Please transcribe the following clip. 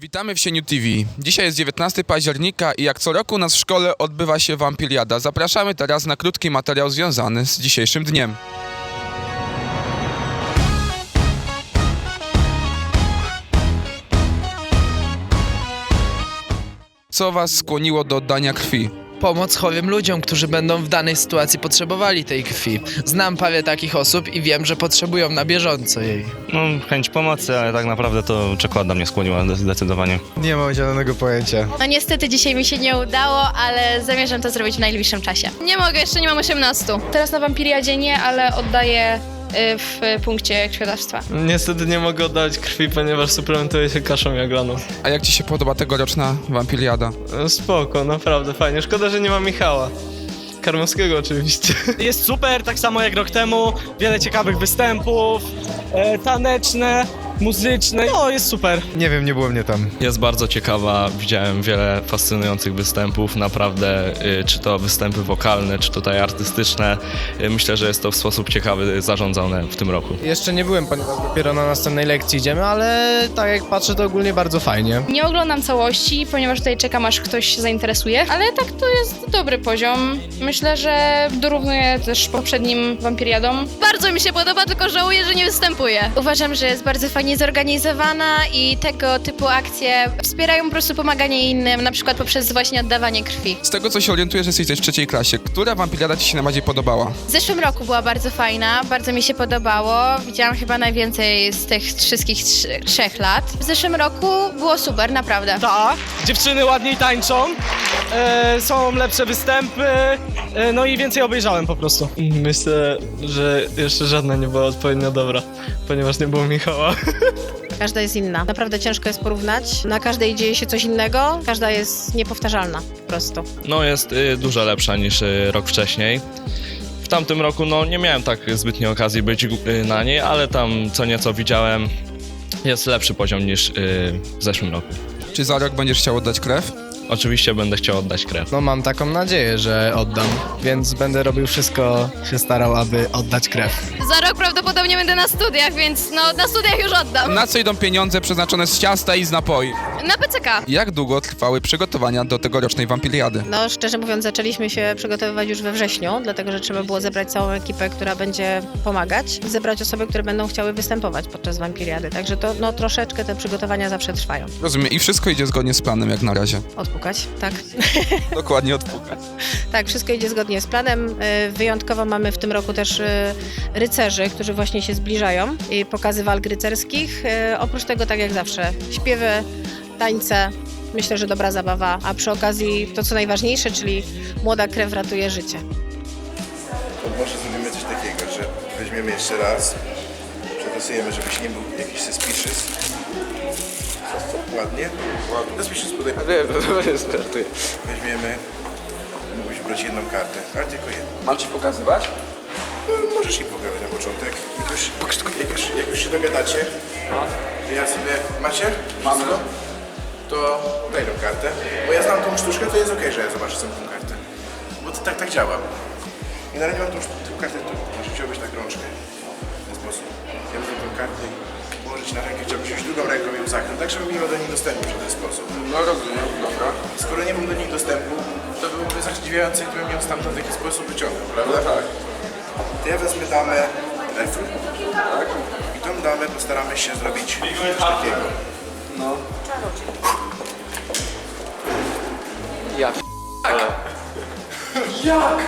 Witamy w Sieniu TV. Dzisiaj jest 19 października i jak co roku u nas w szkole odbywa się Wampiliada. Zapraszamy teraz na krótki materiał związany z dzisiejszym dniem. Co was skłoniło do oddania krwi? Pomoc chorym ludziom, którzy będą w danej sytuacji potrzebowali tej krwi. Znam parę takich osób i wiem, że potrzebują na bieżąco jej. No, chęć pomocy, ale tak naprawdę to czekolada mnie skłoniła zde- zdecydowanie. Nie mam zielonego pojęcia. No niestety dzisiaj mi się nie udało, ale zamierzam to zrobić w najbliższym czasie. Nie mogę, jeszcze nie mam 18. Teraz na Wampiriadzie nie, ale oddaję w punkcie krwiodawstwa. Niestety nie mogę oddawać krwi, ponieważ suplementuję się kaszą jaglaną. A jak ci się podoba tegoroczna Wampiliada? E, Spoko, naprawdę fajnie. Szkoda, że nie ma Michała. Karmowskiego oczywiście. Jest super, tak samo jak rok temu. Wiele ciekawych występów, e, taneczne, muzyczne. No, jest super. Nie wiem, nie było mnie tam. Jest bardzo ciekawa, widziałem wiele fascynujących występów, naprawdę, y, czy to występy wokalne, czy tutaj artystyczne. Y, Myślę, że jest to w sposób ciekawy zarządzane w tym roku. Jeszcze nie byłem, ponieważ dopiero na następnej lekcji idziemy, ale tak jak patrzę, to ogólnie bardzo fajnie. Nie oglądam całości, ponieważ tutaj czekam aż ktoś się zainteresuje, ale tak to jest dobry poziom. Myślę, że dorównuje też poprzednim Wampiriadom. Bardzo mi się podoba, tylko żałuję, że nie występuję. Uważam, że jest bardzo fajnie zorganizowana i tego typu akcje wspierają po prostu pomaganie innym, na przykład poprzez właśnie oddawanie krwi. Z tego co się orientuję, że jesteś też w trzeciej klasie. Która Wampiliada ci się najbardziej podobała? W zeszłym roku była bardzo fajna, bardzo mi się podobało. Widziałam chyba najwięcej z tych wszystkich trz- trzech lat. W zeszłym roku było super, naprawdę. Tak, dziewczyny ładniej tańczą, e, są lepsze występy, e, no i więcej obejrzałem po prostu. Myślę, że jeszcze żadna nie była odpowiednio dobra, ponieważ nie było Michała. Każda jest inna. Naprawdę ciężko jest porównać. Na każdej dzieje się coś innego, każda jest niepowtarzalna po prostu. No, jest y, dużo lepsza niż y, rok wcześniej. W tamtym roku, no, nie miałem tak zbytnio okazji być y, na niej, ale tam co nieco widziałem, jest lepszy poziom niż y, w zeszłym roku. Czy za rok będziesz chciał oddać krew? Oczywiście będę chciał oddać krew. No mam taką nadzieję, że oddam, więc będę robił wszystko, się starał, aby oddać krew. Za rok prawdopodobnie będę na studiach, więc no na studiach już oddam. Na co idą pieniądze przeznaczone z ciasta i z napoi? Na PCK. Jak długo trwały przygotowania do tegorocznej Wampiliady? No szczerze mówiąc zaczęliśmy się przygotowywać już we wrześniu, dlatego że trzeba było zebrać całą ekipę, która będzie pomagać, zebrać osoby, które będą chciały występować podczas Wampiriady. Także to no troszeczkę te przygotowania zawsze trwają. Rozumiem. I wszystko idzie zgodnie z planem jak na razie. Odpukać, tak. Dokładnie odpukać. Tak, wszystko idzie zgodnie z planem. Y, Wyjątkowo mamy w tym roku też y, rycerzy, którzy właśnie się zbliżają i pokazy walk rycerskich. Y, Oprócz tego, tak jak zawsze, śpiewy, tańce. Myślę, że dobra zabawa, a przy okazji to co najważniejsze, czyli młoda krew ratuje życie. To może zrobimy coś takiego, że weźmiemy jeszcze raz, przetestujemy, żebyś nie był jakiś suspicious. Ładnie? Ładnie. Suspicious tutaj. Weźmiemy, mógłbyś brać jedną kartę, ale tylko jedną. Mam ci pokazywać? No, możesz jej pokazać na początek. Jak już, jak już, jak już się dogadacie, to ja sobie... Macie? Mamy. To daj tą kartę. Bo ja znam tą sztuczkę, to jest okej, że ja zobaczę samą tą kartę. Bo to tak, tak działa. I na razie mam tą, sztu- tą kartę tu. Może wziąłbyś tak rączkę. W ten sposób. Ja bym tą kartę położyć na rękę, chciałbym wziąć drugą ręką ją zachnąć, tak żeby nie miał do niej dostępu w ten sposób. No rozumiem, dobra. Skoro nie mam do niej dostępu, to byłoby zadziwiające, gdybym ją stamtąd w jakiś sposób wyciągnął, prawda? Tak. To ja wezmę damę refru. Tak. I tą damę postaramy się zrobić coś takiego. Ja Jak?